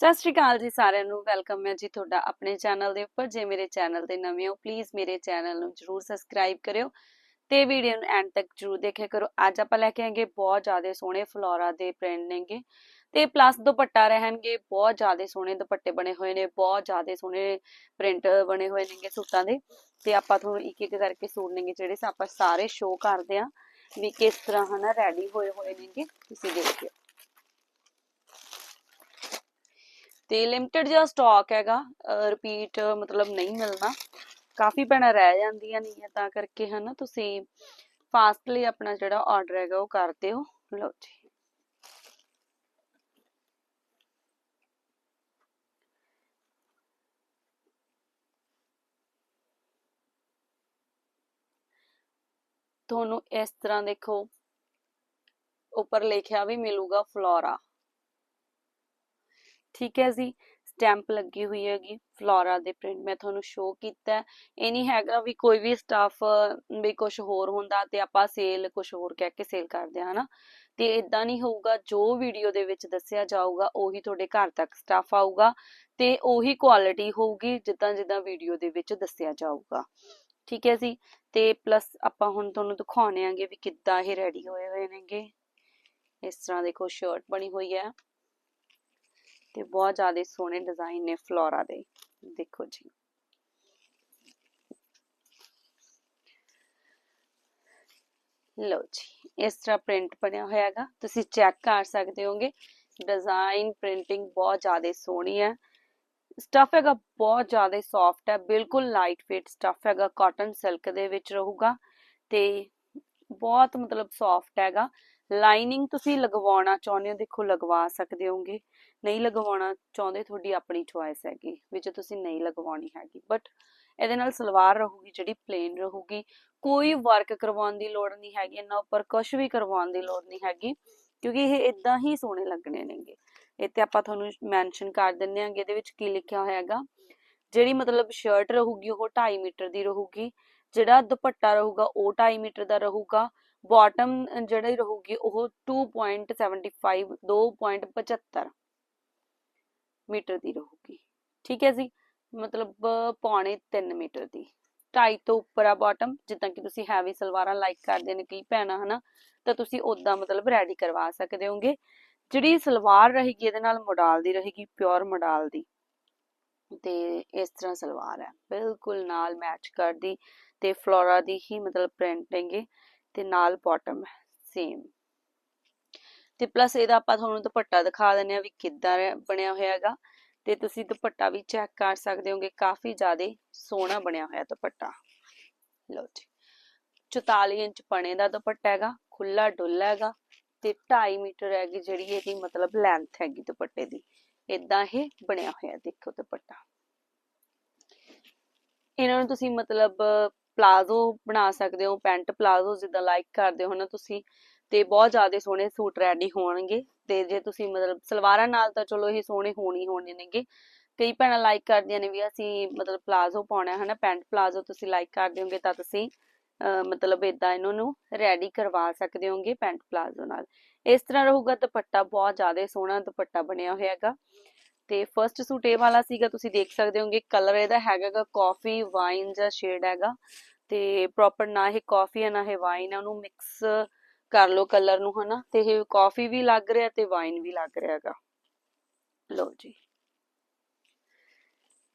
ਸਤਿ ਸ਼੍ਰੀ ਅਕਾਲ ਜੀ ਸਾਰਿਆਂ ਨੂੰ, ਵੈਲਕਮ ਹੈ ਜੀ ਤੁਹਾਡਾ ਆਪਣੇ ਚੈਨਲ ਦੇ ਉੱਪਰ, ਜੇ ਮੇਰੇ ਚੈਨਲ ਤੇ ਨਵੇਂ ਹੋ ਪਲੀਜ਼ ਮੇਰੇ ਚੈਨਲ ਨੂੰ ਜਰੂਰ ਸਬਸਕ੍ਰਾਈਬ ਕਰਿਓ ਤੇ ਵੀਡੀਓ ਨੂੰ ਐਂਡ ਤੱਕ ਜਰੂਰ ਦੇਖਿਆ ਕਰੋ। ਅੱਜ ਆਪਾਂ ਲੈ ਕੇ ਆਏਗੇ ਬਹੁਤ ਜ਼ਿਆਦਾ ਸੋਹਣੇ ਫਲੋਰਾ ਦੇ ਪ੍ਰਿੰਟ ਨੇਗੇ ਤੇ ਪਲੱਸ ਦੁਪੱਟਾ ਰਹਿਣਗੇ, ਬਹੁਤ ਜ਼ਿਆਦਾ ਸੋਹਣੇ ਦੁਪੱਟੇ ਬਣੇ ਹੋਏ ਨੇ, ਬਹੁਤ ਜ਼ਿਆਦਾ ਸੋਹਣੇ ਪ੍ਰਿੰਟ ਬਣੇ ਹੋਏ ਨੇਗੇ ਸੂਟਾਂ ਦੇ ਤੇ ਆਪਾਂ ਤੁਹਾਨੂੰ ਇੱਕ ਇੱਕ ਕਰਕੇ ਸੂਟ ਨੇਗੇ ਜਿਹੜੇ ਆਪਾਂ ਸਾਰੇ ਸ਼ੋਅ ਕਰਦੇ ਆ ਵੀ ਕਿਸ ਤਰ੍ਹਾਂ ਹਨਾ ਰੈਡੀ ਹੋਏ ਹੋਏ ਨੇਗੇ, ਤੁਸੀਂ ਦੇਖਿਓ ਤੇ ਲਿਮਟਿਡ ਜਿਹਾ ਸਟਾਕ ਹੈਗਾ ਰਿਪੀਟ ਮਤਲਬ ਨਹੀਂ ਮਿਲਣਾ। ਕਾਫੀ ਭੈਣਾਂ ਰਹਿ ਜਾਂਦੀਆਂ ਨਹੀਂ ਤਾਂ ਕਰਕੇ ਹਨਾ, ਤੁਸੀਂ ਫਾਸਟਲੀ ਆਪਣਾ ਜਿਹੜਾ ਆਰਡਰ ਹੈਗਾ ਉਹ ਕਰ ਦਿਓ। ਲਓ ਜੀ। ਤੁਹਾਨੂੰ ਇਸ ਤਰ੍ਹਾਂ ਦੇਖੋ, ਉੱਪਰ ਲਿਖਿਆ ਵੀ ਮਿਲੂਗਾ ਫਲੋਰਾ। ਠੀਕ ਹੈ ਜੀ ਸਟੈਂਪ ਲੱਗੀ ਹੋਈ ਹੈਗੀ ਫਲੋਰਾ ਦੇ ਪ੍ਰਿੰਟ ਮੈਂ ਤੁਹਾਨੂੰ ਸ਼ੋ ਕੀਤਾ ਹੈ। ਇਹ ਨਹੀਂ ਹੈਗਾ ਵੀ ਕੋਈ ਵੀ ਸਟਾਫ ਵੀ ਕੁਝ ਹੋਰ ਹੁੰਦਾ ਤੇ ਆਪਾਂ ਸੇਲ ਕੁਝ ਹੋਰ ਕਹਿ ਕੇ ਸੇਲ ਕਰਦੇ ਹਾਂ, ਹਨਾ। ਤੇ ਇਦਾਂ ਨਹੀਂ ਹੋਊਗਾ, ਜੋ ਵੀਡੀਓ ਦੇ ਵਿੱਚ ਦੱਸਿਆ ਜਾਊਗਾ, ਉਹੀ ਤੁਹਾਡੇ ਘਰ ਤੱਕ ਸਟਾਫ ਆਊਗਾ ਤੇ ਉਹੀ ਕੁਆਲਿਟੀ ਹੋਊਗੀ ਜਿੱਦਾਂ ਜਿੱਦਾਂ ਵੀਡੀਓ ਦੇ ਵਿੱਚ ਦੱਸਿਆ ਜਾਊਗਾ। ਠੀਕ ਹੈ ਜੀ, ਤੇ ਪਲੱਸ ਆਪਾਂ ਹੁਣ ਤੁਹਾਨੂੰ ਦਿਖਾਉਣੇ ਆਂਗੇ ਵੀ ਕਿੱਦਾਂ ਇਹ ਰੈਡੀ ਹੋਏ ਹੋਏ ਨੇਗੇ। ਇਸ ਤਰ੍ਹਾਂ ਦੇਖੋ ਸ਼ਰਟ ਬਣੀ ਹੋਈ ਹੈ। ਤੇ ਬਹੁਤ ਜ਼ਿਆਦਾ ਸੋਹਣੇ ਡਿਜ਼ਾਈਨ ਨੇ ਫਲੋਰਾ ਦੇ। ਦੇਖੋ ਜੀ। ਲਓ ਜੀ, ਇਸ ਤਰ੍ਹਾਂ ਪ੍ਰਿੰਟ ਬਣਿਆ ਹੋਇਆ ਹੈਗਾ। ਤੁਸੀਂ ਚੈੱਕ ਕਰ ਸਕਦੇ ਹੋਗੇ ਡਿਜ਼ਾਈਨ ਪ੍ਰਿੰਟਿੰਗ ਬਹੁਤ ਜ਼ਿਆਦਾ ਸੋਹਣੀ ਹੈ। ਸਟਫ ਹੈਗਾ ਬਹੁਤ ਜ਼ਿਆਦਾ ਸੌਫਟ ਹੈ, ਬਿਲਕੁਲ ਲਾਈਟ ਵੇਟ ਸਟਫ ਹੈਗਾ ਕਾਟਨ ਸਿਲਕ ਦੇ ਵਿੱਚ ਰਹੂਗਾ ਤੇ ਬਹੁਤ ਮਤਲਬ ਸੌਫਟ ਹੈਗਾ। ਲਾਈਨਿੰਗ ਤੁਸੀਂ ਲਗਵਾਉਣਾ ਚਾਹੁੰਦੇ ਹੋ, ਦੇਖੋ ਲਗਵਾ ਸਕਦੇ ਹੋਗੇ ਨਹੀਂ ਲਗਵਾਉਣਾ ਚਾਹੁੰਦੇ, ਤੁਹਾਡੀ ਆਪਣੀ ਚੁਆਇਸ ਹੈਗੀ ਵਿੱਚ ਤੁਸੀਂ ਨਹੀਂ ਲਗਵਾਉਣੀ ਹੈਗੀ। ਬਟ ਇਹਦੇ ਨਾਲ ਸਲਵਾਰ ਰਹੂਗੀ, ਜਿਹੜੀ ਪਲੇਨ ਰਹੂਗੀ। ਕੋਈ ਵਰਕ ਕਰਵਾਉਣ ਦੀ ਲੋੜ ਨਹੀਂ ਹੈਗੀ, ਇਹਨਾਂ ਉੱਪਰ ਕੁਝ ਵੀ ਕਰਵਾਉਣ ਦੀ ਲੋੜ ਨਹੀਂ ਹੈਗੀ, ਕਿਉਂਕਿ ਇਹ ਇਦਾਂ ਹੀ ਸੋਹਣੇ ਲੱਗਣੇ ਨੇਗੇ। ਇੱਥੇ ਆਪਾਂ ਤੁਹਾਨੂੰ ਮੈਂਸ਼ਨ ਕਰ ਦਿੰਨੇ ਆਂਗੇ ਇਹਦੇ ਵਿੱਚ ਕੀ ਲਿਖਿਆ ਹੋਇਆ ਹੈਗਾ। ਜਿਹੜੀ ਮਤਲਬ ਸ਼ਰਟ ਰਹੂਗੀ, ਉਹ 2.5 ਮੀਟਰ ਦੀ ਰਹੂਗੀ। ਜਿਹੜਾ ਦੁਪੱਟਾ ਰਹੂਗਾ, ਉਹ 2.5 ਮੀਟਰ ਦਾ ਰਹੂਗਾ। ਬਾਟਮ ਜਿਹੜੀ ਰਹੂਗੀ ਉਹ 2.75 2.75 ਮੀਟਰ ਦੀ ਰਹੂਗੀ। ਠੀਕ ਹੈ ਜੀ? ਮਤਲਬ ਪੌਣੇ 3 ਮੀਟਰ ਦੀ। ਢਾਈ ਤੋਂ ਉੱਪਰ ਆ ਬਾਟਮ ਜਿੱਦਾਂ ਕਿ ਤੁਸੀਂ ਹੈਵੀ ਸਲਵਾਰਾਂ ਲਾਈਕ ਕਰਦੇ ਨੇ ਕਈ ਭੈਣਾਂ, ਹਨਾ? ਤਾਂ ਤੁਸੀਂ ਉਦਾਂ ਮਤਲਬ ਰੈਡੀ ਕਰਵਾ ਸਕਦੇ ਹੋਗੇ। ਜਿਹੜੀ ਸਲਵਾਰ ਰਹੇਗੀ ਇਹਦੇ ਨਾਲ ਮੋਡਾਲ ਦੀ ਰਹੇਗੀ ਪਿਓਰ ਮੋਡਾਲ ਦੀ। ਤੇ ਇਸ ਤਰ੍ਹਾਂ ਸਲਵਾਰ ਹੈ। ਬਿਲਕੁਲ ਨਾਲ ਮੈਚ ਕਰਦੀ ਤੇ ਫਲੋਰਾ ਦੀ ਹੀ ਮਤਲਬ ਪ੍ਰਿੰਟਿੰਗ ਹੈਗੇ ਤੇ ਨਾਲ ਬਾਟਮ ਹੈ ਸੇਮ ਤੇ ਪਲੱਸ ਇਹਦਾ ਆਪਾਂ ਤੁਹਾਨੂੰ ਦੁਪੱਟਾ ਦਿਖਾ ਦਿੰਨੇ ਆ ਵੀ ਕਿੱਦਾਂ ਬਣਿਆ ਹੋਇਆ ਹੈਗਾ। ਤੇ ਤੁਸੀਂ ਦੁਪੱਟਾ ਵੀ ਚੈੱਕ ਕਰ ਸਕਦੇ ਹੋਗੇ, ਕਾਫੀ ਜ਼ਿਆਦਾ ਸੋਹਣਾ ਬਣਿਆ ਹੋਇਆ ਦੁਪੱਟਾ। ਲਓ ਜੀ 44 ਇੰਚ ਪਣੇ ਦਾ ਦੁਪੱਟਾ ਹੈਗਾ ਖੁੱਲਾ ਡੁੱਲਾ ਹੈਗਾ ਤੇ 2.5 ਮੀਟਰ ਹੈਗੀ ਜਿਹੜੀ ਇਹਦੀ ਮਤਲਬ ਲੈਂਥ ਹੈਗੀ ਦੁਪੱਟੇ ਦੀ। ਇਦਾਂ ਇਹ ਬਣਿਆ ਹੋਇਆ, ਦੇਖੋ ਦੁਪੱਟਾ। ਇਹਨਾਂ ਨੂੰ ਤੁਸੀਂ ਮਤਲਬ ਪਲਾਜ਼ੋ ਬਣਾ ਸਕਦੇ ਹੋ, ਪੈਂਟ ਪਲਾਜ਼ੋ ਜਿੱਦਾਂ ਲਾਈਕ ਕਰਦੇ ਹੋ ਨਾ ਤੁਸੀਂ, ਤੇ ਬਹੁਤ ਜ਼ਿਆਦਾ ਸੋਹਣੇ ਸੂਟ ਰੈਡੀ ਹੋਣਗੇ, ਤੇ ਜੇ ਤੁਸੀਂ ਮਤਲਬ ਸਲਵਾਰਾਂ ਨਾਲ ਤਾਂ ਚਲੋ ਇਹ ਸੋਹਣੇ ਹੋਣੀ ਹੋਣੇ ਨੇਗੇ, ਕਈ ਭੈਣਾਂ ਲਾਈਕ ਕਰਦੀਆਂ ਨੇ ਵੀ ਅਸੀਂ ਮਤਲਬ ਪਲਾਜ਼ੋ ਪਾਉਣਾ ਹੈ ਨਾ ਪੈਂਟ ਪਲਾਜ਼ੋ ਤੁਸੀਂ ਲਾਈਕ ਕਰਦੇ ਹੋਗੇ ਤਾਂ ਤੁਸੀਂ ਮਤਲਬ ਇਦਾਂ ਇਹਨਾਂ ਨੂੰ ਰੈਡੀ ਕਰਵਾ ਸਕਦੇ ਹੋਗੇ ਪੈਂਟ ਪਲਾਜ਼ੋ ਨਾਲ। ਇਸ ਤਰ੍ਹਾਂ ਰਹੂਗਾ ਦੁਪੱਟਾ, ਬਹੁਤ ਜ਼ਿਆਦਾ ਸੋਹਣਾ ਦੁਪੱਟਾ ਬਣਿਆ ਹੋਇਆ ਹੈਗਾ। ਤੇ ਫਰਸਟ ਸੂਟ ਇਹ ਵਾਲਾ ਸੀਗਾ, ਤੁਸੀਂ ਦੇਖ ਸਕਦੇ ਹੋਗੇ ਕਲਰ ਇਹਦਾ ਹੈਗਾਗਾ ਕਾਫੀ ਵਾਈਨ ਜਾਂ ਸ਼ੇਡ ਹੈਗਾ। ਤੇ ਪ੍ਰੋਪਰ ਨਾ ਇਹ ਕਾਫੀ ਹੈ ਨਾ ਇਹ ਵਾਈਨ ਹੈ ਉਹਨੂੰ ਮਿਕਸ ਕਰ ਲਓ ਕਲਰ ਨੂੰ, ਹਨਾ? ਤੇ ਇਹ ਕਾਫੀ ਵੀ ਲੱਗ ਰਿਹਾ ਤੇ ਵਾਈਨ ਵੀ ਲੱਗ ਰਿਹਾ ਹੈਗਾ। ਲਓ ਜੀ।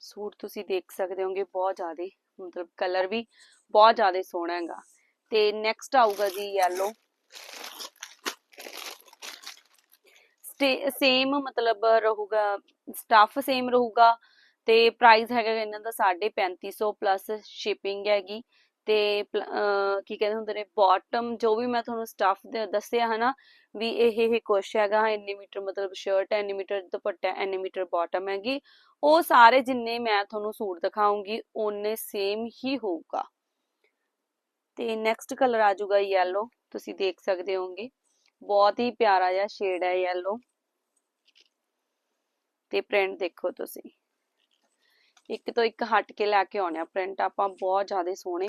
ਸੂਟ ਤੁਸੀਂ ਦੇਖ ਸਕਦੇ ਹੋਗੇ, ਬਹੁਤ ਜ਼ਿਆਦਾ, ਮਤਲਬ ਕਲਰ ਵੀ ਬਹੁਤ ਜ਼ਿਆਦਾ ਸੋਹਣਾ ਹੈਗਾ। ਤੇ ਨੈਕਸਟ ਆਊਗਾ ਜੀ yellow ਸੇਮ ਮਤਲਬ ਰਹੂਗਾ ਸਟਾਫ਼ ਸੇਮ ਰਹੂਗਾ ਤੇ ਪ੍ਰਾਈਸ ਹੈਗਾ ਇਹਨਾਂ ਦਾ 3500 ਪਲੱਸ ਸ਼ਿਪਿੰਗ ਹੈਗੀ। ਤੇ ਕੀ ਕਹਿੰਦੇ ਹੁੰਦੇ ਨੇ ਬਾਟਮ ਜੋ ਵੀ ਮੈਂ ਤੁਹਾਨੂੰ ਸਟਫ ਦੱਸਿਆ ਹਨਾ, ਵੀ ਇਹ ਇਹ ਕੁਛ ਹੈਗਾ, ਇੰਨੇ ਮੀਟਰ ਮਤਲਬ ਸ਼ਰਟ ਇੰਨੇ ਮੀਟਰ ਦੁਪੱਟਾ ਇੰਨੇ ਮੀਟਰ ਬਾਟਮ ਹੈਗੀ, ਉਹ ਸਾਰੇ ਜਿੰਨੇ ਮੈਂ ਤੁਹਾਨੂੰ ਸੂਟ ਦਿਖਾਉਂਗੀ ਉਹਨੇ ਸੇਮ ਹੀ ਹੋਊਗਾ। ਤੇ ਨੈਕਸਟ ਕਲਰ ਆ ਜਾਊਗਾ yellow, ਤੁਸੀਂ ਦੇਖ ਸਕਦੇ ਹੋਗੇ ਬਹੁਤ ਹੀ ਪਿਆਰਾ ਜਿਹਾ ਸ਼ੇਡ ਹੈ yellow ਤੇ ਪ੍ਰਿੰਟ ਦੇਖੋ ਤੁਸੀਂ। ਇੱਕ ਤੋਂ ਇੱਕ ਹਟ ਕੇ ਲੈ ਕੇ ਆਉਣੇ ਆ ਪ੍ਰਿੰਟ ਆਪਾਂ ਬਹੁਤ ਜ਼ਿਆਦਾ ਸੋਹਣੇ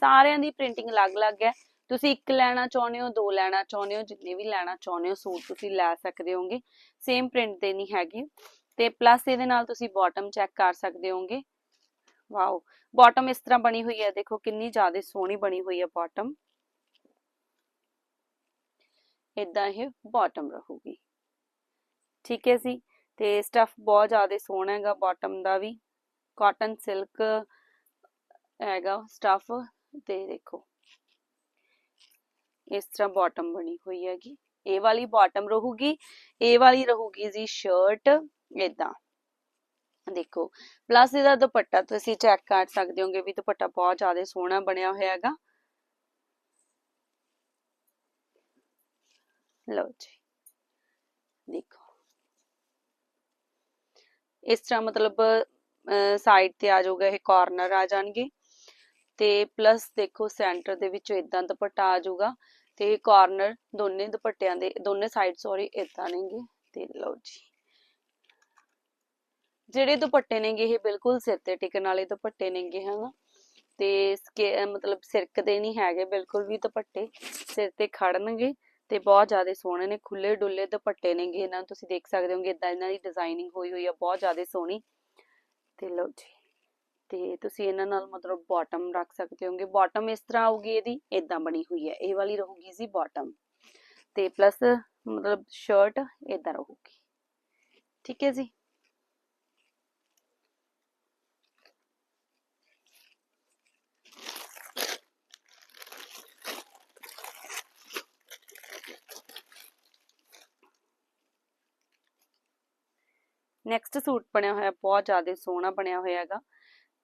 ਸਾਰਿਆਂ ਦੀ ਪ੍ਰਿੰਟਿੰਗ ਅਲੱਗ-ਅਲੱਗ ਹੈ। ਤੁਸੀਂ ਇੱਕ ਲੈਣਾ ਚਾਹੁੰਦੇ ਹੋ, ਦੋ ਲੈਣਾ ਚਾਹੁੰਦੇ ਹੋ, ਜਿੰਨੇ ਵੀ ਲੈਣਾ ਚਾਹੁੰਦੇ ਹੋ, ਸੂਟ ਤੁਸੀਂ ਲੈ ਸਕਦੇ ਹੋਗੇ। ਸੇਮ ਪ੍ਰਿੰਟ ਦੇ ਨਹੀਂ ਹੈਗੇ। ਤੇ ਪਲੱਸ ਇਹਦੇ ਨਾਲ ਤੁਸੀਂ ਬਾਟਮ ਚੈੱਕ ਕਰ ਸਕਦੇ ਹੋਗੇ। ਵਾਓ ਬਾਟਮ ਇਸ ਤਰ੍ਹਾਂ ਬਣੀ ਹੋਈ ਹੈ। ਦੇਖੋ ਕਿੰਨੀ ਜ਼ਿਆਦਾ ਸੋਹਣੀ ਬਣੀ ਹੋਈ ਹੈ ਬਾਟਮ ਇਦਾਂ ਇਹ ਬਾਟਮ ਰਹੂਗੀ। ਠੀਕ ਹੈ ਜੀ? ਤੇ ਸਟਫ ਬਹੁਤ ਜ਼ਿਆਦਾ ਸੋਹਣਾ ਹੈਗਾ ਬਾਟਮ ਦਾ ਵੀ। ਕਾਟਨ ਸਿਲਕ ਹੈਗਾ ਸਟਫ ਤੇ ਦੇਖੋ। ਇਸ ਤਰ੍ਹਾਂ ਬਾਟਮ ਬਣੀ ਹੋਈ ਹੈਗੀ। ਇਹ ਵਾਲੀ ਬਾਟਮ ਰਹੂਗੀ ਇਹ ਵਾਲੀ ਰਹੂਗੀ ਜੀ ਸ਼ਰਟ ਇਦਾਂ ਦੇਖੋ ਪਲੱਸ ਇਹਦਾ ਦੁਪੱਟਾ ਤੁਸੀਂ ਚੈੱਕ ਕਰ ਸਕਦੇ ਹੋਗੇ ਵੀ ਦੁਪੱਟਾ ਬਹੁਤ ਜ਼ਿਆਦਾ ਸੋਹਣਾ ਬਣਿਆ ਹੋਇਆ ਹੈਗਾ। ਲਓ ਜੀ। ਦੇਖੋ। ਇਸ ਤਰ੍ਹਾਂ ਮਤਲਬ ਸਾਈਡ ਤੇ ਆ ਜਾਊਗਾ, ਇਹ ਕਾਰਨਰ ਆ ਜਾਣਗੇ। ਤੇ ਪਲੱਸ ਦੇਖੋ ਸੈਂਟਰ ਦੇ ਵਿੱਚੋਂ ਇਦਾਂ ਦੁਪੱਟਾ ਆ ਜਾਊਗਾ ਤੇ ਕਾਰਨਰ ਦੋਨੇ ਦੁਪੱਟਿਆਂ ਦੇ, ਦੋਨੇ ਸਾਈਡ ਸੌਰੀ ਇਦਾਂ ਨੇਗੇ ਤੇ ਲਓ ਜੀ। ਜਿਹੜੇ ਦੁਪੱਟੇ ਨੇਗੇ ਇਹ ਬਿਲਕੁਲ ਸਿਰ ਤੇ ਟਿਕਣ ਵਾਲੇ ਦੁਪੱਟੇ ਨੇਗੇ ਹਨਾ? ਤੇ ਮਤਲਬ ਸਿਰਕਦੇ ਨਹੀਂ ਹੈਗੇ ਬਿਲਕੁਲ ਵੀ ਦੁਪੱਟੇ, ਸਿਰ ਤੇ ਖੜਨਗੇ ਤੇ ਬਹੁਤ ਜ਼ਿਆਦਾ ਸੋਹਣੇ ਨੇ ਖੁੱਲੇ ਡੁੱਲੇ ਦੁਪੱਟੇ ਨੇਗੇ ਇਹਨਾਂ ਨੂੰ ਤੁਸੀਂ ਦੇਖ ਸਕਦੇ ਹੋਗੇ ਇਦਾਂ ਇਹਨਾਂ ਦੀ ਡਿਜ਼ਾਈਨਿੰਗ ਹੋਈ ਹੋਈ ਆ, ਬਹੁਤ ਜ਼ਿਆਦਾ ਸੋਹਣੀ। ਤੇ ਲਓ ਜੀ। ਤੇ ਤੁਸੀਂ ਇਹਨਾਂ ਨਾਲ ਮਤਲਬ ਬਾਟਮ ਰੱਖ ਸਕਦੇ ਹੋਗੇ। ਬਾਟਮ ਇਸ ਤਰ੍ਹਾਂ ਆਊਗੀ ਇਹਦੀ ਇਦਾਂ ਬਣੀ ਹੋਈ ਹੈ। ਇਹ ਵਾਲੀ ਰਹੂਗੀ ਜੀ ਬਾਟਮ ਤੇ ਪਲੱਸ ਮਤਲਬ ਸ਼ਰਟ ਇਦਾਂ ਰਹੂਗੀ। ਠੀਕ ਹੈ ਜੀ? ਨੈਕਸਟ ਸੂਟ ਬਣਿਆ ਹੋਇਆ, ਬਹੁਤ ਜ਼ਿਆਦਾ ਸੋਹਣਾ ਬਣਿਆ ਹੋਇਆ ਹੈਗਾ।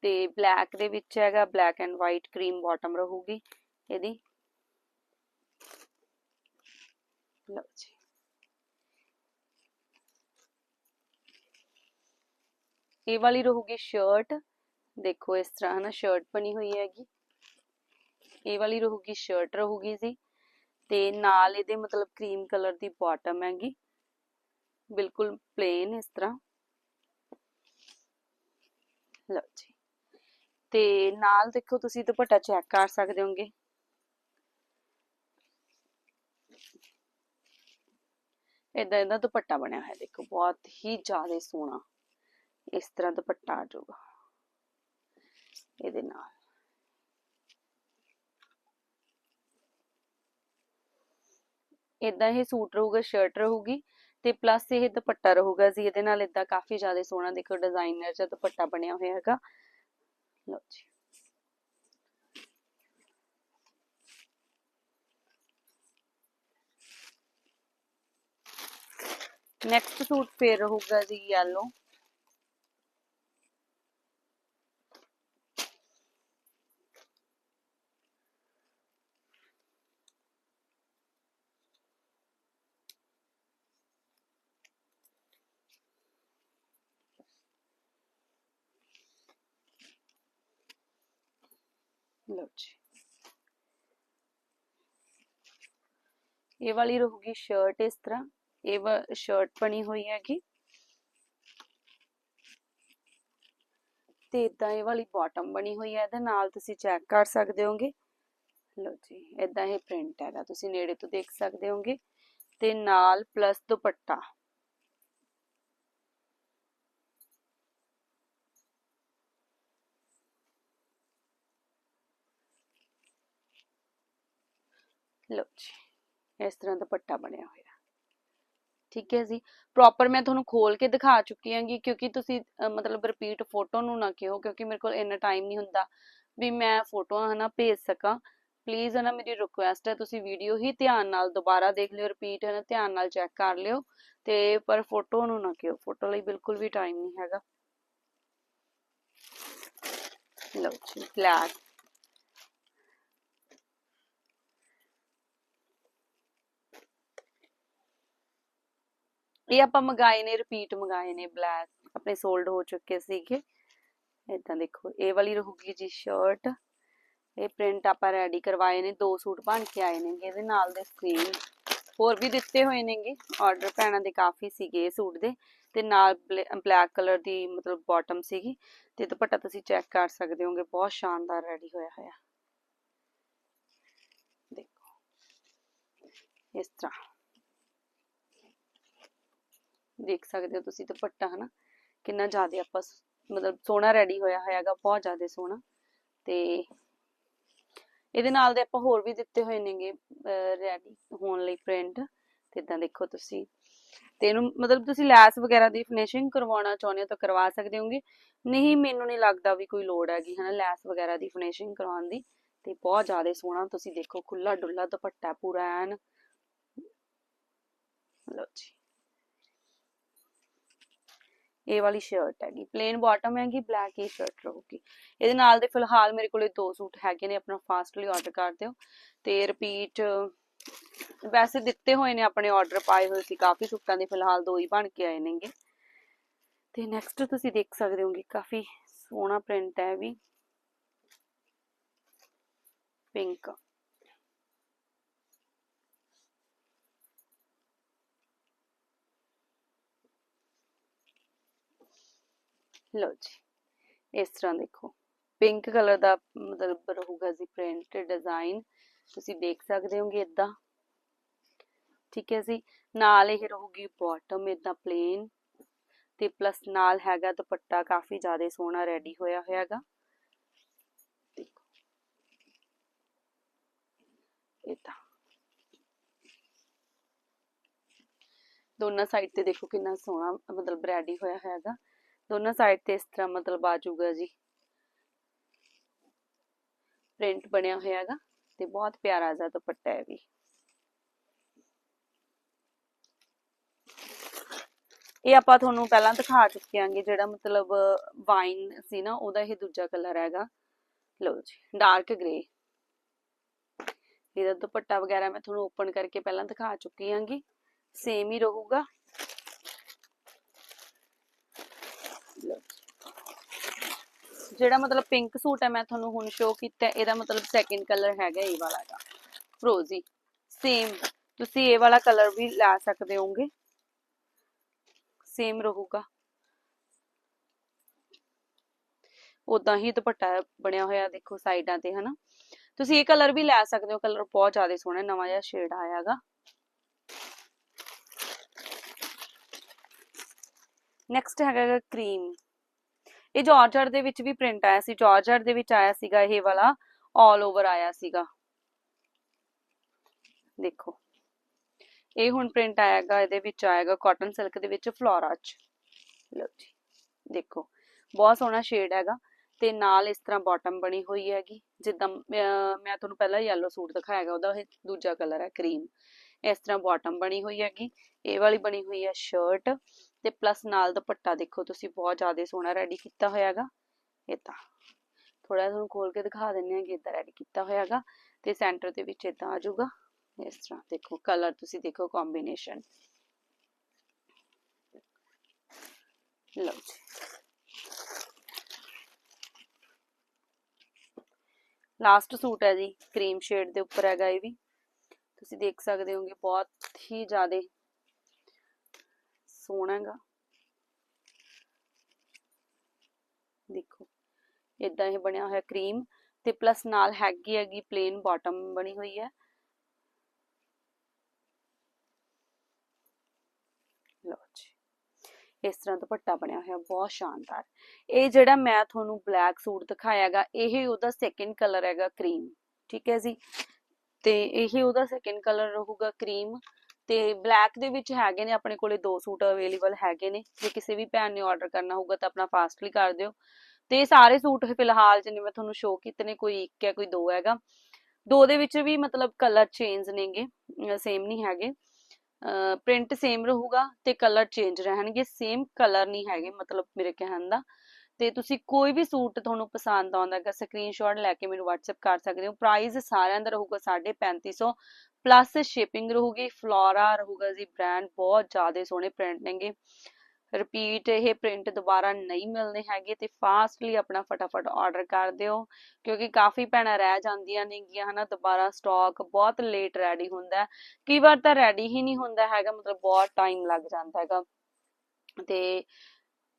ਤੇ ਬਲੈਕ ਦੇ ਵਿੱਚ ਹੈਗਾ black and white cream bottom ਰਹੂਗੀ ਇਹਦੀ। ਲਓ ਜੀ। ਇਹ ਵਾਲੀ ਰਹੂਗੀ ਸ਼ਰਟ ਦੇਖੋ ਇਸ ਤਰ੍ਹਾਂ ਹਨਾ ਸ਼ਰਟ ਬਣੀ ਹੋਈ ਹੈਗੀ। ਇਹ ਵਾਲੀ ਰਹੂਗੀ ਸ਼ਰਟ ਰਹੂਗੀ ਜੀ। ਤੇ ਨਾਲ ਇਹਦੇ ਮਤਲਬ ਕਰੀਮ ਕਲਰ ਦੀ ਬਾਟਮ ਹੈਗੀ। ਬਿਲਕੁਲ ਪਲੇਨ ਇਸ ਤਰ੍ਹਾਂ। ਲਓ ਜੀ। ਤੇ ਨਾਲ ਦੇਖੋ ਤੁਸੀਂ ਦੁਪੱਟਾ ਚੈੱਕ ਕਰ ਸਕਦੇ ਹੋਗੇ। ਇਦਾਂ ਇਹਦਾ ਦੁਪੱਟਾ ਬਣਿਆ ਹੋਇਆ, ਦੇਖੋ ਬਹੁਤ ਹੀ ਜ਼ਿਆਦਾ ਸੋਹਣਾ। ਇਸ ਤਰ੍ਹਾਂ ਦੁਪੱਟਾ ਆ ਜਾਊਗਾ। ਇਹਦੇ ਨਾਲ। ਇਦਾਂ ਇਹ ਸੂਟ ਰਹੂਗਾ ਸ਼ਰਟ ਰਹੂਗੀ ਤੇ ਪਲੱਸ ਇਹ ਦੁਪੱਟਾ ਰਹੂਗਾ ਜੀ। ਇਹਦੇ ਨਾਲ ਇਦਾਂ ਕਾਫੀ ਜ਼ਿਆਦਾ ਸੋਹਣਾ ਦੇਖੋ ਡਿਜ਼ਾਈਨਰ ਜਿਹਾ ਦੁਪੱਟਾ ਬਣਿਆ ਹੋਇਆ ਹੈਗਾ। ਲਓ ਜੀ ਨੈਕਸਟ ਸੂਟ ਫੇਰ ਰਹੂਗਾ ਜੀ ਯੈਲੋ ਲਓ ਜੀ। ਇਹ ਵਾਲੀ ਰਹੂਗੀ ਸ਼ਰਟ ਇਸ ਤਰ੍ਹਾਂ। ਇਹ ਸ਼ਰਟ ਬਣੀ ਹੋਈ ਹੈਗੀ। ਤੇ ਇਦਾਂ ਇਹ ਵਾਲੀ ਬਾਟਮ ਬਣੀ ਹੋਈ ਹੈ। ਇਹਦੇ ਨਾਲ ਤੁਸੀਂ ਚੈੱਕ ਕਰ ਸਕਦੇ ਹੋਗੇ। ਲਓ ਜੀ ਇਦਾਂ ਇਹ ਪ੍ਰਿੰਟ ਹੈਗਾ। ਤੁਸੀਂ ਨੇੜੇ ਤੋਂ ਦੇਖ ਸਕਦੇ ਹੋਗੇ। ਤੇ ਨਾਲ ਪਲੱਸ ਦੁਪੱਟਾ। ਲਓ ਜੀ, ਇਸ ਤਰ੍ਹਾਂ ਦੁਪੱਟਾ ਬਣਿਆ ਹੋਇਆ। ਠੀਕ ਹੈ ਜੀ ਪ੍ਰੋਪਰ ਮੈਂ ਤੁਹਾਨੂੰ ਖੋਲ ਕੇ ਦਿਖਾ ਚੁੱਕੀ ਹਾਂਗੀ, ਕਿਉਂਕਿ ਤੁਸੀਂ ਮਤਲਬ ਰਿਪੀਟ ਫੋਟੋ ਨੂੰ ਨਾ ਕਿਹੋ, ਕਿਉਂਕਿ ਮੇਰੇ ਕੋਲ ਇੰਨਾ ਟਾਈਮ ਨਹੀਂ ਹੁੰਦਾ ਵੀ ਮੈਂ ਫੋਟੋਆਂ ਹਨਾ ਭੇਜ ਸਕਾਂ। ਪਲੀਜ਼ ਹਨਾ ਮੇਰੀ ਰਿਕੁਐਸਟ ਹੈ, ਤੁਸੀਂ ਵੀਡੀਓ ਹੀ ਧਿਆਨ ਨਾਲ ਦੁਬਾਰਾ ਦੇਖ ਲਿਓ ਰਿਪੀਟ ਹਨਾ ਧਿਆਨ ਨਾਲ ਚੈੱਕ ਕਰ ਲਿਓ, ਤੇ ਪਰ ਫੋਟੋ ਨੂੰ ਨਾ ਕਿਹੋ ਫੋਟੋ ਲਈ ਬਿਲਕੁਲ ਵੀ ਟਾਈਮ ਨਹੀਂ ਹੈਗਾ। ਲਓ ਜੀ ਬਲੈਕ ਇਹ ਆਪਾਂ ਮੰਗਾਏ ਨੇ ਰਿਪੀਟ ਮੰਗਾਏ ਨੇ ਬਲੈਕ ਆਪਣੇ ਸੋਲਡ ਹੋ ਚੁੱਕੇ ਸੀਗੇ। ਇਦਾਂ ਦੇਖੋ, ਇਹ ਵਾਲੀ ਰਹੂਗੀ ਜੀ ਸ਼ਰਟ ਇਹ ਪ੍ਰਿੰਟ ਆਪਾਂ ਰੈਡੀ ਕਰਵਾਏ ਨੇ, ਦੋ ਸੂਟ ਬਣ ਕੇ ਆਏ ਨੇਗੇ, ਇਹਦੇ ਨਾਲ ਦੇ ਸਕਰੀਨ ਹੋਰ ਵੀ ਦਿੱਤੇ ਹੋਏ ਨੇਗੇ। ਆਰਡਰ ਪੈਣਾ ਦੇ ਕਾਫੀ ਸੀਗੇ ਸੂਟ ਦੇ, ਤੇ ਨਾਲ ਬਲੈਕ ਕਲਰ ਦੀ ਮਤਲਬ ਬਾਟਮ ਸੀਗੀ। ਤੇ ਦੁਪੱਟਾ ਤੁਸੀਂ ਚੈੱਕ ਕਰ ਸਕਦੇ ਹੋਗੇ, ਬਹੁਤ ਸ਼ਾਨਦਾਰ ਰੈਡੀ ਹੋਇਆ ਹੋਇਆ। ਦੇਖੋ, ਇਸ ਤਰ੍ਹਾਂ। ਦੇਖ ਸਕਦੇ ਹੋ ਤੁਸੀਂ ਦੁਪੱਟਾ, ਹਨਾ? ਕਿੰਨਾ ਜ਼ਿਆਦਾ ਆਪਾਂ ਮਤਲਬ ਸੋਹਣਾ ਰੈਡੀ ਹੋਇਆ ਹੋਇਆਗਾ ਬਹੁਤ ਜ਼ਿਆਦਾ ਸੋਹਣਾ। ਤੇ ਇਹਦੇ ਨਾਲ ਦੇ ਆਪਾਂ ਹੋਰ ਵੀ ਦਿੱਤੇ ਹੋਏ ਨੇਗੇ ਰੈਡੀ ਹੋਣ ਲਈ ਪ੍ਰਿੰਟ ਤੇ ਇਦਾਂ ਦੇਖੋ ਤੁਸੀਂ। ਤੇ ਇਹਨੂੰ ਮਤਲਬ ਤੁਸੀਂ ਲੈਸ ਵਗੈਰਾ ਦੀ ਫਿਨਿਸ਼ਿੰਗ ਕਰਵਾਉਣਾ ਚਾਹੁੰਦੇ ਹੋ ਤਾਂ ਕਰਵਾ ਸਕਦੇ ਹੋਗੇ। ਨਹੀਂ, ਮੈਨੂੰ ਨਹੀਂ ਲੱਗਦਾ ਵੀ ਕੋਈ ਲੋੜ ਹੈਗੀ, ਹਨਾ, ਲੈਸ ਵਗੈਰਾ ਦੀ ਫਿਨਿਸ਼ਿੰਗ ਕਰਵਾਉਣ ਦੀ। ਤੇ ਬਹੁਤ ਜ਼ਿਆਦਾ ਸੋਹਣਾ, ਤੁਸੀਂ ਦੇਖੋ ਖੁੱਲਾ ਡੁੱਲਾ ਦੁਪੱਟਾ ਪੂਰਾ ਐਨ। ਲਓ ਜੀ। ਇਹ ਵਾਲੀ ਸ਼ਰਟ ਹੈਗੀ ਪਲੇਨ ਬਾਟਮ ਹੈਗੀ ਬਲੈਕ ਹੀ ਸ਼ਰਟ ਰਹੂਗੀ। ਇਹਦੇ ਨਾਲ ਦੇ ਫਿਲਹਾਲ ਮੇਰੇ ਕੋਲੇ ਦੋ ਸੂਟ ਹੈਗੇ ਨੇ, ਆਪਣਾ ਫਾਸਟਲੀ ਆਰਡਰ ਕਰ ਦਿਓ। ਤੇ ਰਿਪੀਟ ਵੈਸੇ ਦਿੱਤੇ ਹੋਏ ਨੇ, ਆਪਣੇ ਆਰਡਰ ਪਾਏ ਹੋਏ ਸੀ, ਕਾਫੀ ਸੂਟਾਂ ਦੇ ਫਿਲਹਾਲ ਦੋ ਹੀ ਬਣ ਕੇ ਆਏ ਨੇਗੇ। ਤੇ ਨੈਕਸਟ ਤੁਸੀਂ ਦੇਖ ਸਕਦੇ ਹੋਗੇ, ਕਾਫੀ ਸੋਹਣਾ ਪ੍ਰਿੰਟ ਹੈ ਵੀ। ਪਿੰਕ ਲਓ ਜੀ, ਇਸ ਤਰ੍ਹਾਂ ਦੇਖੋ। ਪਿੰਕ ਕਲਰ ਦਾ ਮਤਲਬ ਰਹੂਗਾ ਜੀ ਪ੍ਰਿੰਟ ਡਿਜ਼ਾਈਨ ਤੁਸੀਂ ਦੇਖ ਸਕਦੇ ਹੋਗੇ ਇਦਾਂ ਠੀਕ ਹੈ ਜੀ, ਨਾਲ ਇਹ ਰਹੂਗੀ ਬਾਟਮ ਇਦਾਂ ਪਲੇਨ ਤੇ ਪਲੱਸ ਨਾਲ ਹੈਗਾ ਦੁਪੱਟਾ ਕਾਫੀ ਜ਼ਿਆਦਾ ਸੋਹਣਾ ਰੈਡੀ ਹੋਇਆ ਹੋਇਆਗਾ ਦੇਖੋ। ਇਦਾਂ ਦੋਨਾਂ ਸਾਈਡ ਤੇ ਦੇਖੋ ਕਿੰਨਾ ਸੋਹਣਾ ਮਤਲਬ ਰੈਡੀ ਹੋਇਆ ਹੋਇਆਗਾ ਦੋਨਾਂ ਸਾਈਡ ਤੇ ਇਸ ਤਰ੍ਹਾਂ ਮਤਲਬ ਆ ਜਾਊਗਾ ਜੀ। ਪ੍ਰਿੰਟ ਬਣਿਆ ਹੋਇਆ ਹੈਗਾ ਤੇ ਬਹੁਤ ਪਿਆਰਾ ਜਿਹਾ ਦੁਪੱਟਾ ਹੈ ਵੀ। ਇਹ ਆਪਾਂ ਤੁਹਾਨੂੰ ਪਹਿਲਾਂ ਦਿਖਾ ਚੁੱਕੇ ਆਂਗੇ ਜਿਹੜਾ ਮਤਲਬ ਵਾਈਨ ਸੀ ਨਾ, ਉਹਦਾ ਇਹ ਦੂਜਾ ਕਲਰ ਹੈਗਾ। ਲਓ ਜੀ ਡਾਰਕ ਗ੍ਰੇ ਇਹਦਾ ਦੁਪੱਟਾ ਵਗੈਰਾ ਮੈਂ ਤੁਹਾਨੂੰ ਓਪਨ ਕਰਕੇ ਪਹਿਲਾਂ ਦਿਖਾ ਚੁੱਕੀ ਆਂਗੀ ਸੇਮ ਹੀ ਰਹੂਗਾ ਲਓ ਜੀ। ਜਿਹੜਾ ਮਤਲਬ ਪਿੰਕ ਸੂਟ ਹੈ ਮੈਂ ਤੁਹਾਨੂੰ ਹੁਣ ਸ਼ੋ ਕੀਤਾ ਹੈ, ਇਹਦਾ ਮਤਲਬ ਸੈਕਿੰਡ ਕਲਰ ਹੈਗਾ ਇਹ ਵਾਲਾ ਦਾ ਫਰੋਜ਼ੀ ਸੇਮ ਤੁਸੀਂ ਇਹ ਵਾਲਾ ਕਲਰ ਵੀ ਲੈ ਸਕਦੇ ਹੋਗੇ ਸੇਮ ਰਹੂਗਾ। ਉਦਾਂ ਹੀ ਦੁਪੱਟਾ ਬਣਿਆ ਹੋਇਆ ਦੇਖੋ ਸਾਈਡਾਂ ਤੇ ਹਨਾ। ਤੁਸੀਂ ਇਹ ਕਲਰ ਵੀ ਲੈ ਸਕਦੇ ਹੋ ਕਲਰ ਬਹੁਤ ਜ਼ਿਆਦਾ ਸੋਹਣਾ ਨਵਾਂ ਜਿਹਾ ਸ਼ੇਡ ਆਇਆਗਾ ਨੈਕਸਟ ਹੈਗਾ ਕਰੀਮ ਇਹ ਜਾਰਜਟ ਦੇ ਵਿੱਚ ਵੀ ਪ੍ਰਿੰਟ ਆਇਆ ਸੀ ਜਾਰਜਟ ਦੇ ਵਿੱਚ ਆਇਆ ਸੀਗਾ ਇਹ ਵਾਲਾ ਆਲ ਓਵਰ ਆਇਆ ਸੀਗਾ। ਦੇਖੋ। ਇਹ ਹੁਣ ਪ੍ਰਿੰਟ ਆਏਗਾ ਇਹਦੇ ਵਿੱਚ ਆਏਗਾ ਕਾਟਨ ਸਿਲਕ ਦੇ ਵਿੱਚ ਫਲੋਰਾ ਚ। ਲਓ ਜੀ, ਦੇਖੋ। ਬਹੁਤ ਸੋਹਣਾ ਸ਼ੇਡ ਹੈਗਾ ਤੇ ਨਾਲ ਇਸ ਤਰ੍ਹਾਂ ਬਾਟਮ ਬਣੀ ਹੋਈ ਹੈਗੀ। ਜਿੱਦਾਂ ਮੈਂ ਤੁਹਾਨੂੰ ਪਹਿਲਾਂ ਯੈਲੋ ਸੂਟ ਦਿਖਾਇਆਗਾ, ਉਹਦਾ ਇਹ ਦੂਜਾ ਕਲਰ ਹੈ ਕਰੀਮ ਇਸ ਤਰ੍ਹਾਂ ਬਾਟਮ ਬਣੀ ਹੋਈ ਹੈਗੀ। ਇਹ ਵਾਲੀ ਬਣੀ ਹੋਈ ਹੈ ਸ਼ਰਟ ਤੇ ਪਲੱਸ ਨਾਲ ਦੁਪੱਟਾ ਦੇਖੋ, ਤੁਸੀਂ ਬਹੁਤ ਜ਼ਿਆਦਾ ਸੋਹਣਾ ਰੈਡੀ ਕੀਤਾ ਹੋਇਆਗਾ ਇਦਾਂ ਥੋੜਾ ਤੁਹਾਨੂੰ ਖੋਲ ਕੇ ਦਿਖਾ ਦਿੰਨੇ ਆ ਕਿ ਇਦਾਂ ਰੈਡੀ ਕੀਤਾ ਹੋਇਆਗਾ ਤੇ ਸੈਂਟਰ ਦੇ ਵਿੱਚ ਇਦਾਂ ਆ ਜਾਊਗਾ। ਇਸ ਤਰ੍ਹਾਂ ਦੇਖੋ ਕਲਰ ਤੁਸੀਂ ਦੇਖੋ ਕੰਬੀਨੇਸ਼ਨ ਲਓ ਜੀ। ਲਾਸਟ ਸੂਟ ਹੈ ਜੀ ਕਰੀਮ ਸ਼ੇਡ ਦੇ ਉੱਪਰ ਹੈਗਾ ਇਹ ਵੀ। ਤੁਸੀਂ ਦੇਖ ਸਕਦੇ ਹੋਗੇ, ਬਹੁਤ ਹੀ ਜ਼ਿਆਦਾ ਸੋਹਣਾ ਹੈਗਾ ਦੇਖੋ ਇਦਾਂ ਇਹ ਬਣਿਆ ਹੋਇਆ ਕਰੀਮ ਤੇ ਪਲੱਸ ਨਾਲ ਹੈਗੀ ਹੈਗੀ ਪਲੇਨ ਬਾਟਮ ਬਣੀ ਹੋਈ ਹੈ। ਲਓ ਜੀ, ਇਸ ਤਰ੍ਹਾਂ ਦੁਪੱਟਾ ਬਣਿਆ ਹੋਇਆ, ਬਹੁਤ ਸ਼ਾਨਦਾਰ। ਇਹ ਜਿਹੜਾ ਮੈਂ ਤੁਹਾਨੂੰ ਬਲੈਕ ਸੂਟ ਦਿਖਾਇਆਗਾ, ਇਹ ਉਹਦਾ ਸੈਕਿੰਡ ਕਲਰ ਹੈਗਾ ਕਰੀਮ, ਠੀਕ ਹੈ ਜੀ? ਤੇ ਇਹ ਉਹਦਾ ਸੈਕਿੰਡ ਕਲਰ ਰਹੂਗਾ ਕਰੀਮ। ਤੇ ਬਲੈਕ ਦੇ ਵਿੱਚ ਹੈਗੇ ਨੇ, ਆਪਣੇ ਕੋਲੇ ਦੋ ਸੂਟ ਅਵੇਲੇਬਲ ਹੈਗੇ ਨੇ, ਜੇ ਕਿਸੇ ਵੀ ਭੈਣ ਨੇ ਆਰਡਰ ਕਰਨਾ ਹੋਊਗਾ ਤਾਂ ਆਪਣਾ ਫਾਸਟਲੀ ਕਰ ਦਿਓ। ਤੇ ਸਾਰੇ ਸੂਟ ਫਿਲਹਾਲ ਜਿਵੇਂ ਮੈਂ ਤੁਹਾਨੂੰ ਸ਼ੋਅ ਕੀਤੇ ਨੇ, ਕੋਈ ਇੱਕ ਹੈ, ਕੋਈ ਦੋ ਹੈਗਾ। ਦੋ ਦੇ ਵਿੱਚ ਵੀ ਮਤਲਬ ਕਲਰ ਚੇਂਜ ਨੇਗੇ ਸੇਮ ਨਹੀਂ ਹੈਗੇ। ਪ੍ਰਿੰਟ ਸੇਮ ਰਹੂਗਾ ਤੇ ਕਲਰ ਚੇਂਜ ਰਹਿਣਗੇ ਸੇਮ ਕਲਰ ਨਹੀਂ ਹੈਗੇ ਮਤਲਬ ਮੇਰੇ ਕਹਿਣ ਦਾ। ਤੇ ਤੁਸੀਂ ਕੋਈ ਵੀ ਸੂਟ ਤੁਹਾਨੂੰ ਪਸੰਦ ਆਉਂਦਾ ਹੈਗਾ ਸਕਰੀਨਸ਼ਾਟ ਲੈ ਕੇ ਮੈਨੂੰ WhatsApp ਕਰ ਸਕਦੇ ਹੋ। ਪ੍ਰਾਈਸ ਸਾਰਿਆਂ ਦਾ ਰਹੂਗਾ 3550 ਪਲੱਸ ਸ਼ਿਪਿੰਗ ਰਹੂਗੀ ਫਲੋਰਾ ਰਹੂਗਾ ਜੀ ਬ੍ਰਾਂਡ ਬਹੁਤ ਜ਼ਿਆਦਾ ਸੋਹਣੇ ਪ੍ਰਿੰਟ ਨੇਗੇ। ਰਿਪੀਟ ਇਹ ਪ੍ਰਿੰਟ ਦੁਬਾਰਾ ਨਹੀਂ ਮਿਲਨੇ ਹੈਗੇ ਤੇ ਫਾਸਟਲੀ ਆਪਣਾ ਫਟਾਫਟ ਆਰਡਰ ਕਰ ਦਿਓ, ਕਿਉਂਕਿ ਕਾਫੀ ਭੈਣਾਂ ਰਹਿ ਜਾਂਦੀਆਂ ਨੇਗੀਆਂ, ਹਨਾ, ਦੁਬਾਰਾ ਸਟਾਕ ਬਹੁਤ ਲੇਟ ਰੈਡੀ ਹੁੰਦਾ ਕਈ ਵਾਰ ਤਾਂ ਰੈਡੀ ਹੀ ਨਹੀਂ ਹੁੰਦਾ ਹੈਗਾ, ਮਤਲਬ ਬਹੁਤ ਟਾਈਮ ਲੱਗ ਜਾਂਦਾ ਹੈਗਾ। ਤੇ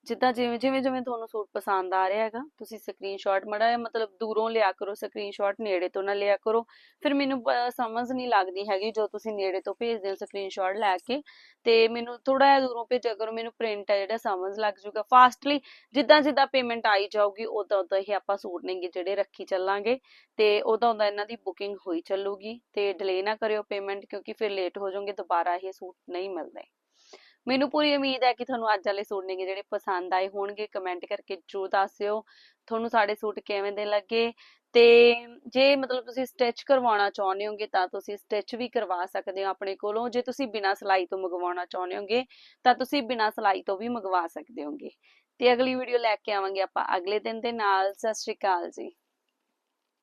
ਜਿੱਦਾਂ ਜਿਵੇਂ ਜਿਵੇਂ ਜਿਵੇਂ ਤੁਹਾਨੂੰ ਸੂਟ ਪਸੰਦ ਆ ਰਿਹਾ ਹੈਗਾ, ਤੁਸੀਂ ਸਕਰੀਨਸ਼ਾਟ ਮੜਾ ਮਤਲਬ ਦੂਰੋਂ ਲਿਆ ਕਰੋ ਸਕਰੀਨਸ਼ਾਟ ਨੇੜੇ ਤੋਂ ਨਾ ਲਿਆ ਕਰੋ। ਫਿਰ ਮੈਨੂੰ ਸਮਝ ਨਹੀਂ ਲੱਗਦੀ ਹੈਗੀ ਜੋ ਤੁਸੀਂ ਨੇੜੇ ਤੋਂ ਭੇਜਦੇ ਹੋ ਸਕਰੀਨਸ਼ਾਟ ਲੈ ਕੇ। ਤੇ ਮੈਨੂੰ ਥੋੜਾ ਜਿਹਾ ਦੂਰੋਂ ਭੇਜਿਆ ਕਰੋ, ਮੈਨੂੰ ਪ੍ਰਿੰਟ ਹੈ ਜਿਹੜਾ ਸਮਝ ਲੱਗ ਜਾਊਗਾ। ਫਾਸਟਲੀ ਜਿੱਦਾਂ ਜਿੱਦਾਂ ਪੇਮੈਂਟ ਆਈ ਜਾਊਗੀ, ਉਦਾਂ ਉਦਾਂ ਹੀ ਆਪਾਂ ਸੂਟ ਨੇਗੇ ਜਿਹੜੇ ਰੱਖੀ ਚੱਲਾਂਗੇ। ਤੇ ਉਦਾਂ ਉਦਾਂ ਇਹਨਾਂ ਦੀ ਬੁਕਿੰਗ ਹੋਈ ਚੱਲੂਗੀ। ਤੇ ਡਿਲੇ ਨਾ ਕਰਿਓ ਪੇਮੈਂਟ ਕਿਉਂਕਿ ਫਿਰ ਲੇਟ ਹੋ ਜਾਓਗੇ, ਦੁਬਾਰਾ ਇਹ ਸੂਟ ਨਹੀਂ ਮਿਲਦੇ। ਮੈਨੂੰ ਪੂਰੀ ਉਮੀਦ ਹੈ ਕਿ ਤੁਹਾਨੂੰ ਅੱਜ ਵਾਲੇ ਸੂਟ ਨੇਗੇ ਜਿਹੜੇ ਪਸੰਦ ਆਏ ਹੋਣਗੇ ਕਮੈਂਟ ਕਰਕੇ ਜਰੂਰ ਦੱਸਿਓ। ਤੁਹਾਨੂੰ ਸਾਡੇ ਸੂਟ ਕਿਵੇਂ ਦੇ ਲੱਗੇ? ਤੇ ਜੇ ਮਤਲਬ ਤੁਸੀਂ ਸਟਿਚ ਕਰਵਾਉਣਾ ਚਾਹੁੰਦੇ ਹੋਗੇ ਤਾਂ ਤੁਸੀਂ ਸਟਿਚ ਵੀ ਕਰਵਾ ਸਕਦੇ ਹੋ ਆਪਣੇ ਕੋਲੋਂ। ਜੇ ਤੁਸੀਂ ਬਿਨਾ ਸਿਲਾਈ ਤੋਂ ਮੰਗਵਾਉਣਾ ਚਾਹੁੰਦੇ ਹੋਗੇ ਤਾਂ ਤੁਸੀਂ ਬਿਨਾਂ ਸਿਲਾਈ ਤੋਂ ਵੀ ਮੰਗਵਾ ਸਕਦੇ ਹੋਗੇ। ਤੇ ਅਗਲੀ ਵੀਡੀਓ ਲੈ ਕੇ ਆਵਾਂਗੇ ਆਪਾਂ ਅਗਲੇ ਦਿਨ ਦੇ ਨਾਲ। ਸਤਿ ਸ਼੍ਰੀ ਅਕਾਲ ਜੀ।